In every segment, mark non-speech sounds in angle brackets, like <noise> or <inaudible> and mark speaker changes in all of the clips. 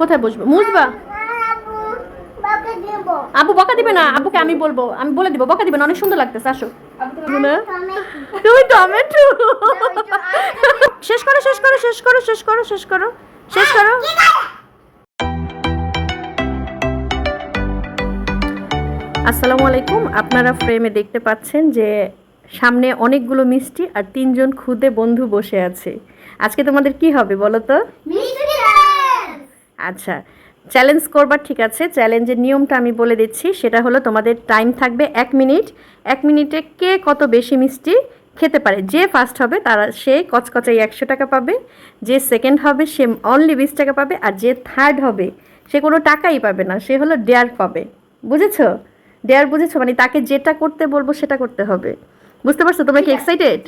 Speaker 1: কোথায় বসবে? মুসবা আব্বু বকা দিবে না। আব্বুকে আমি বলব। আমি বলে দিব বকা দিবে না। অনেক সুন্দর লাগতেছে আসো। তুমি টমেটো। শেষ করো শেষ করো শেষ করো শেষ করো শেষ করো শেষ করো। আসসালামু আলাইকুম। আপনারা ফ্রেমে দেখতে পাচ্ছেন যে সামনে অনেকগুলো মিষ্টি আর তিনজন খুদে বন্ধু বসে আছে। আজকে তোমাদের কি হবে বলো তো? আচ্ছা চ্যালেঞ্জ করবার ঠিক আছে চ্যালেঞ্জের নিয়মটা আমি বলে দিচ্ছি সেটা হলো তোমাদের টাইম থাকবে এক মিনিট এক মিনিটে কে কত বেশি মিষ্টি খেতে পারে? যে ফার্স্ট হবে তারা সে কচকচাই একশো টাকা পাবে যে সেকেন্ড হবে সে অনলি বিশ টাকা পাবে আর যে থার্ড হবে সে কোনো টাকাই পাবে না সে হলো ডেয়ার পাবে। বুঝেছ? ডেয়ার বুঝেছ? মানে তাকে যেটা করতে বলব সেটা করতে হবে। বুঝতে পারছ? তোমরা কি এক্সাইটেড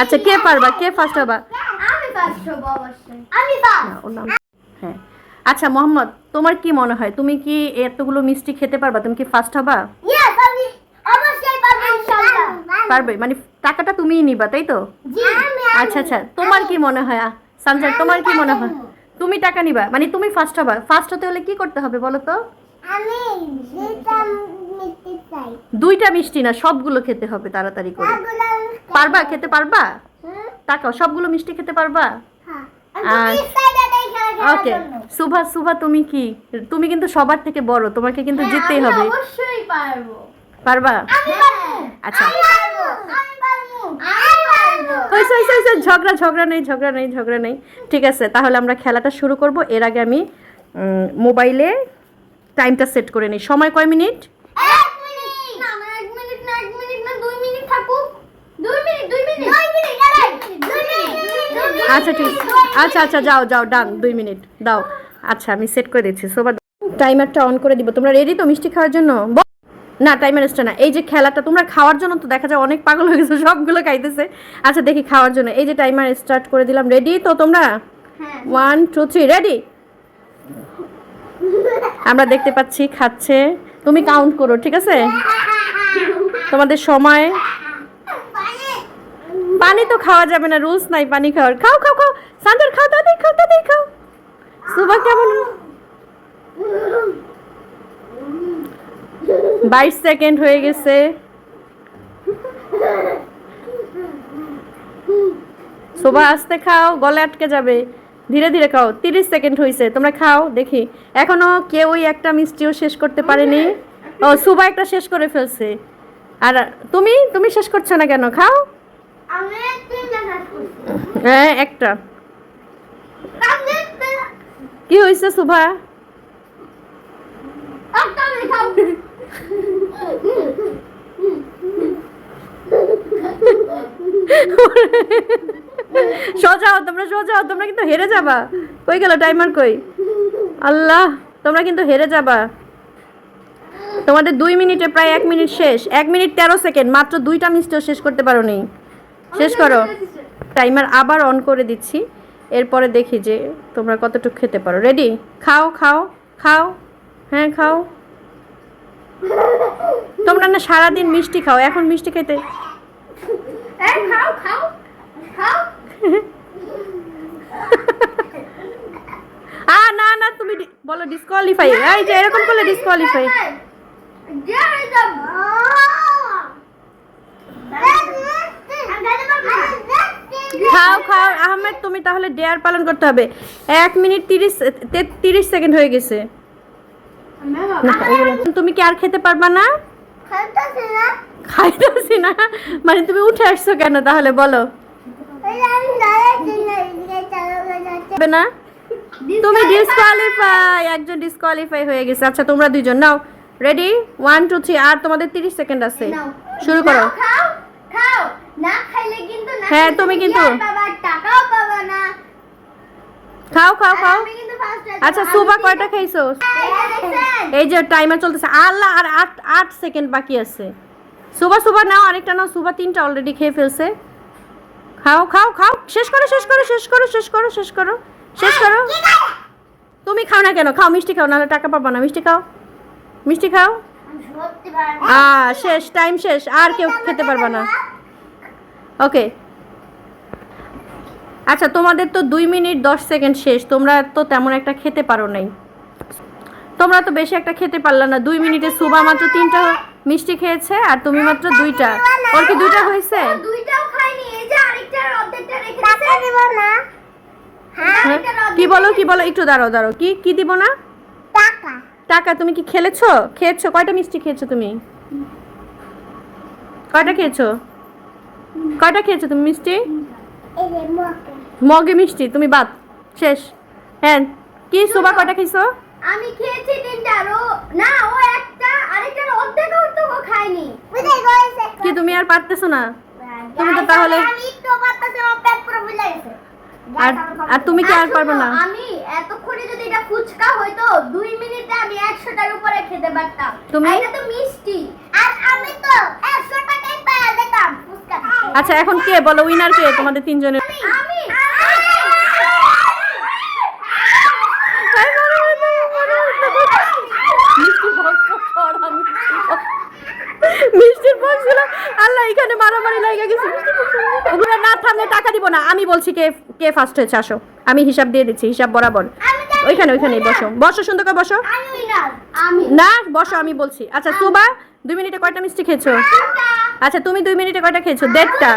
Speaker 1: আচ্ছা কে পারবা? কে ফার্স্ট হবা? হ্যাঁ। আচ্ছা মোহাম্মদ তোমার কি মনে হয়? তুমি কি এতগুলো মিষ্টি খেতে পারবা? তুমি কি ফার্স্ট হবা?
Speaker 2: পারব
Speaker 1: মানে টাকাটা তুমিই নিবা তাই তো? আচ্ছা আচ্ছা তোমার কি মনে হয়? সানজার তোমার কি মনে হয়? তুমি টাকা নিবা? মানে তুমি ফার্স্ট হবা? ফার্স্ট হতে হলে কি করতে হবে বলো তো?
Speaker 2: আমি যেটা মিষ্টি চাই।
Speaker 1: দুইটা মিষ্টি না সবগুলো খেতে হবে তাড়াতাড়ি করে। পারবা? খেতে পারবা? টাকা সবগুলো মিষ্টি খেতে পারবা? ওকে সুভা সুভা তুমি কি? তুমি কিন্তু সবার থেকে বড় তোমাকে কিন্তু জিততেই হবে।
Speaker 2: পারবা।
Speaker 1: আচ্ছা। হয়েছে হয়েছে ঝগড়া ঝগড়া নেই ঝগড়া নেই ঝগড়া নেই। ঠিক আছে তাহলে আমরা খেলাটা শুরু করব। এর আগে আমি মোবাইলে টাইমটা সেট করে নিই। সময় কয় মিনিট
Speaker 2: এক মিনিট না আমার এক মিনিট না এক মিনিট না দুই মিনিট থাকুক দুই মিনিট দুই মিনিট দুই মিনিট আরে দুই মিনিট দুই মিনিট
Speaker 1: আচ্ছা ঠিক আচ্ছা আচ্ছা যাও যাও, ডান, দুই মিনিট, দাও। আচ্ছা আমি সেট করে দিচ্ছি সবার টাইমারটা অন করে দিব। তোমরা রেডি তো মিষ্টি খাওয়ার জন্য? না টাইমার এসটা না। এই যে খেলাটা, তোমরা খাওয়ার জন্য তো দেখা যায় অনেক পাগল হয়ে গেছে, সবগুলো খাইতেছে। আচ্ছা দেখি খাওয়ার জন্য। এই যে টাইমার স্টার্ট করে দিলাম রেডি তো তোমরা? ওয়ান টু থ্রি রেডি আমরা দেখতে পাচ্ছি, খাচ্ছে। তুমি কাউন্ট করো, ঠিক আছে? তোমাদের সময় পানি তো খাওয়া যাবে না রুলস নাই পানি খাওয়ার। খাও খাও খাও। সান্দার, খাও, তাদের খাও তাদের খাও। সুবা কেমন? বাইশ সেকেন্ড হয়ে গেছে। শোভা আসতে খাও, গলে আটকে যাবে। ধীরে ধীরে খাও। তিরিশ সেকেন্ড হয়েছে তোমরা খাও, দেখি। এখনও কেউই একটা মিষ্টিও শেষ করতে পারেনি। ও সুবা একটা শেষ করে ফেলছে। আর, তুমি? তুমি শেষ করছ না কেন? খাও। হ্যাঁ একটা। কি হয়েছে সুভা?
Speaker 2: একটা আমি খাও
Speaker 1: সোজা হও তোমরা সোজাও তোমরা কিন্তু হেরে যাবা। কই গেল টাইমার কই? আল্লাহ তোমরা কিন্তু হেরে যাবা। তোমাদের দুই মিনিটে প্রায় এক মিনিট শেষ। এক মিনিট তেরো সেকেন্ড মাত্র দুইটা মিনিটও শেষ করতে পারো নি। শেষ করো। টাইমার আবার অন করে দিচ্ছি। এরপরে দেখি যে তোমরা কতটুকু খেতে পারো। রেডি খাও খাও খাও। হ্যাঁ খাও। তোমরা না সারাদিন মিষ্টি খাও। এখন মিষ্টি খেতে।
Speaker 2: এই খাও খাও খাও। <laughs>
Speaker 1: আ না না তুমি বলো ডিসকোয়ালিফাই এই যে এরকম করলে ডিসকোয়ালিফাই
Speaker 2: There is a
Speaker 1: খাও খাও। আহমেদ তুমি তাহলে ডেয়ার পালন করতে হবে। এক মিনিট তিরিশ তিরিশ সেকেন্ড হয়ে গেছে। তুমি কি আর খেতে পারবা না? খাইতেছি না। মানে তুমি উঠে আসছো কেন তাহলে বলো। না? তুমি ডিসকোয়ালিফাই একজন ডিসকোয়ালিফাই হয়ে গেছে। আচ্ছা তোমরা দুইজন নাও। রেডি ওয়ান টু থ্রি আর তোমাদের তিরিশ সেকেন্ড আছে। শুরু করো।
Speaker 2: খাও খাও।
Speaker 1: হ্যাঁ, তুমি কিন্তু-
Speaker 2: টাকাও পাবা না।
Speaker 1: খাও খাও খাও। আচ্ছা সুবা কয়টা খাইছো? এই যে টাইমার চলতেছে। আল্লাহ আর আট আট সেকেন্ড বাকি আছে। সুবা সুবা নাও আরেকটা নাও। সুবা তিনটা অলরেডি খেয়ে ফেলছে। খাও খাও খাও। শেষ করো শেষ করো শেষ করো শেষ করো শেষ করো শেষ করো। তুমি খাও না কেন? খাও মিষ্টি খাও নাহলে টাকা পাবো না। মিষ্টি খাও। মিষ্টি খাও। শেষ টাইম শেষ। আর কেউ খেতে পারবে না। ওকে আচ্ছা তোমাদের তো দুই মিনিট দশ সেকেন্ড শেষ। তোমরা তো তেমন একটা খেতে পারো নাই। তোমরা তো বেশি একটা খেতে পারলা না। দুই মিনিটে সুবা মাত্র তিনটা মিষ্টি খেয়েছে আর তুমি মাত্র দুইটা। ওর কি দুইটা হয়েছে?
Speaker 2: ও দুইটাও খাইনি এই যে আরেকটার অর্ধেকটা রেখে টাকা দিব না।
Speaker 1: হ্যাঁ? কি বলো কি বলো? একটু দাঁড়াও দাঁড়াও। কি কি দিব না?
Speaker 2: টাকা।
Speaker 1: টাকা। তুমি কি খেলেছো? খেয়েছো? কয়টা মিষ্টি খেয়েছো তুমি? কয়টা খেয়েছো? কয়টা খেয়েছো তুমি মিষ্টি?
Speaker 2: এই যে মকে
Speaker 1: মগে মিষ্টি তুমি বাদ। শেষ। হ্যাঁ কি সুবা কটা খেয়েছো
Speaker 2: আমি খেয়েছি তিনটা আর না ও একটা আরেকটার অর্ধেকও তো ও খায়নি।
Speaker 1: কি তুমি আর পারতেছো না? তুমি তো তাহলে-
Speaker 2: আমি একটু পারতেছি আমার পেট পুরো ফুলে গেছে।
Speaker 1: আর আর তুমি কি আর পারবে না?
Speaker 2: আমি এতক্ষণে যদি এটা ফুচকা হইতো দুই মিনিটে আমি একশোটার উপরে খেতে পারতাম।
Speaker 1: তুমি?
Speaker 2: এটা তো মিষ্টি। আর আমি তো একশো টাকাই পাওয়া যেতাম ফুচকা
Speaker 1: আচ্ছা এখন কে? বলো উইনার কে? তোমাদের তিনজনের
Speaker 2: আমি আমি
Speaker 1: মিষ্টির বক্স ছিল আল্লাহ এখানে মারামারি লাগা গেছে ওগুলো না থামলে টাকা দিব না আমি বলছি কে কে ফার্স্ট হয়েছে আসো। আমি হিসাব দিয়ে দিচ্ছি হিসাব বরাবর। ওইখানে ওইখানেই বসো। বসো সুন্দর করে বসো না বসো আমি বলছি। আচ্ছা সুবা দুই মিনিটে কয়টা মিষ্টি খেয়েছো? আচ্ছা তুমি দুই মিনিটে কয়টা খেয়েছো? দেড়টা।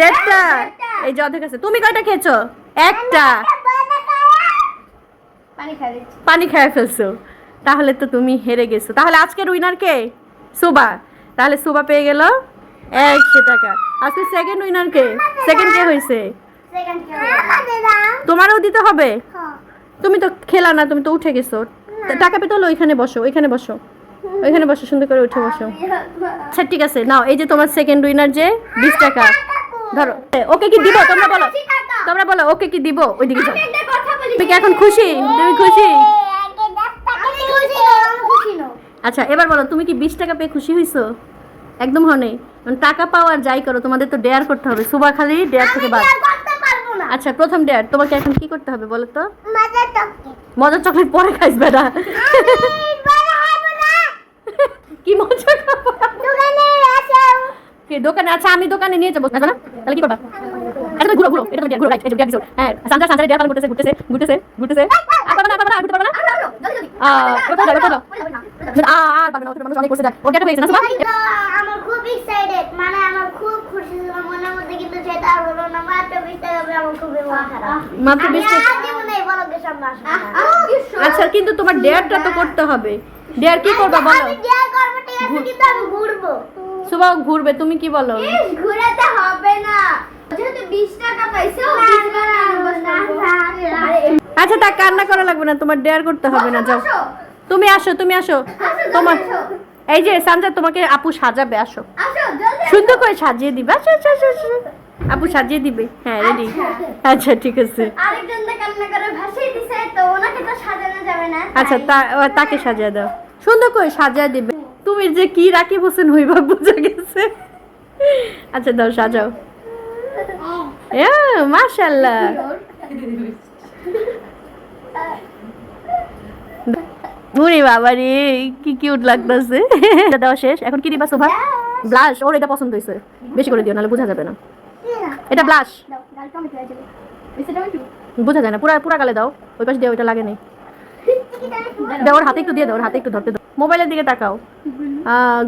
Speaker 1: দেড়টা? এই যে অর্ধেক আছে। তুমি কয়টা খেয়েছো? একটা।
Speaker 2: পানি
Speaker 1: খেয়ে ফেলছো। তাহলে তো তুমি হেরে গেছো। তাহলে আজকের উইনার কে? সুবা। তাহলে সুবা পেয়ে গেল। একশো টাকা। আজকে সেকেন্ড উইনার কে? সেকেন্ড কে হয়েছে? তোমারও দিতে হবে। তুমি তো খেলা না তুমি তো উঠে গেছো। টাকা পেতে হলো ওইখানে বসো ওইখানে বসো। ওইখানে বসো সুন্দর করে উঠে বসো। আচ্ছা ঠিক আছে। নাও এই যে তোমার সেকেন্ড উইনার যে বিশ টাকা। ধরো ওকে কি দিব? তোমরা বলো। তোমরা বলো ওকে কি দিব? ওইদিকে যাও। তুমি কি এখন খুশি? তুমি খুশি। আচ্ছা এবার বলো তুমি কি বিশ টাকা পেয়ে খুশি হয়েছো একদম হনে টাকা পাওয়ার যাই করো তোমাদের তো ডেয়ার করতে হবে। সুবা খালি ডেয়ার থেকে বাদ। আচ্ছা প্রথম ডেয়ার তোমাকে এখন কি করতে হবে বলো তো?
Speaker 2: মজার চকলেট।
Speaker 1: মজার চকলেট পরে খাইস বেটা। কি মজা খাব
Speaker 2: দোকানে
Speaker 1: আছে। আচ্ছা আমি দোকানে নিয়ে যাব। না তাহলে কি করবা? আচ্ছা তুমি ঘুরো ঘুরো এটা ঘুরো রাইট এই যে ডিয়ার হ্যাঁ ডিয়ার পালন করতেছে ঘুরতেছে ঘুরতেছে ঘুরতেছে। আর পারবা না পারবা না ঘুরতে পারবা না?
Speaker 2: আর
Speaker 1: যাবে,
Speaker 2: না।
Speaker 1: আর পারবে না ওটা মানুষ অনেক করছে দেখ। না সুবা?
Speaker 2: আমার খুব এক্সাইটেড মানে আমার খুব খুশি ছিল মধ্যে কিন্তু সেটা আর হলো না মাত্র বিশ টাকা আমার মন খারাপ।
Speaker 1: মাত্র
Speaker 2: আমি
Speaker 1: বিশ টাকা। আচ্ছা কিন্তু তোমার ডেয়ারটা তো করতে হবে। ডেয়ার কি করবে বলো?
Speaker 2: আমি ডিয়ার করব ঠিক আছে কিন্তু আমি ঘুরবো।
Speaker 1: সুবা ঘুরবে তুমি কি বলো?
Speaker 2: ঘুরাতে হবে না।
Speaker 1: আচ্ছা তা কান্না করা লাগবে না তোমার ডেয়ার করতে হবে না যাও। তুমি আসো তুমি আসো। তোমার এই যে সানজা তোমাকে আপু সাজাবে আসো। সুন্দর করে সাজিয়ে দিবে। আসো আসো, আসো। আপু সাজিয়ে দিবে। হ্যাঁ রেডি আচ্ছা ঠিক আছে।
Speaker 2: আরেকজন কান্না করে ভাসিয়ে দিছে তো ওনাকে তো সাজানো যাবে না
Speaker 1: আচ্ছা তা তাকে সাজিয়ে দাও। সুন্দর করে সাজিয়ে দিবে। তুমি যে কি রাকিব হোসেন হইবা বোঝা গেছে। আচ্ছা দাও সাজাও। এ, মাশাআল্লাহ। ওরে বাবা রে কি কিউট লাগতেছে। দাও শেষ। এখন কি দিবা শোভা ব্লাশ ওর এটা পছন্দ হয়েছে বেশি করে দিও, নাহলে বোঝা যাবে না। এটা ব্লাশ। বোঝা যায় না, পুরা পুরা গালে দাও। ওই পাশে দিয়ে ওইটা লাগে নেই। দাও, ওর হাতে একটু দিয়ে দাও, ওর হাতে একটু ধরতে দাও। মোবাইলের দিকে তাকাও।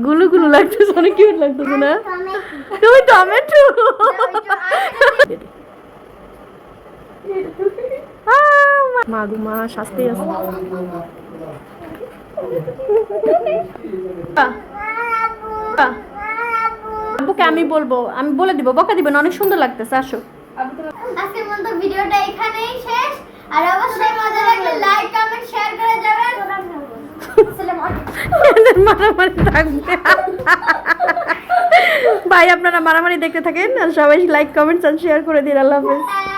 Speaker 1: গুলু গুলু লাগতেছে, অনেক কিউট লাগতেছে, না? তুমি টমেটো। মা। গো, মা, শাস্তি আছে। আব্বুকে আমি বলব, আমি বলে দিব, বকা দিবেন, অনেক সুন্দর লাগতেছে, আসো।
Speaker 2: মতো ভিডিওটা এখানেই শেষ। আর অবশ্যই মজা লাগলে লাইক কমেন্ট শেয়ার করে যাবেন।
Speaker 1: মারামারি থাকবে। ভাই, আপনারা মারামারি দেখতে থাকেন আর সবাই লাইক কমেন্টস আর শেয়ার করে দিন। আল্লাহ হাফেজ।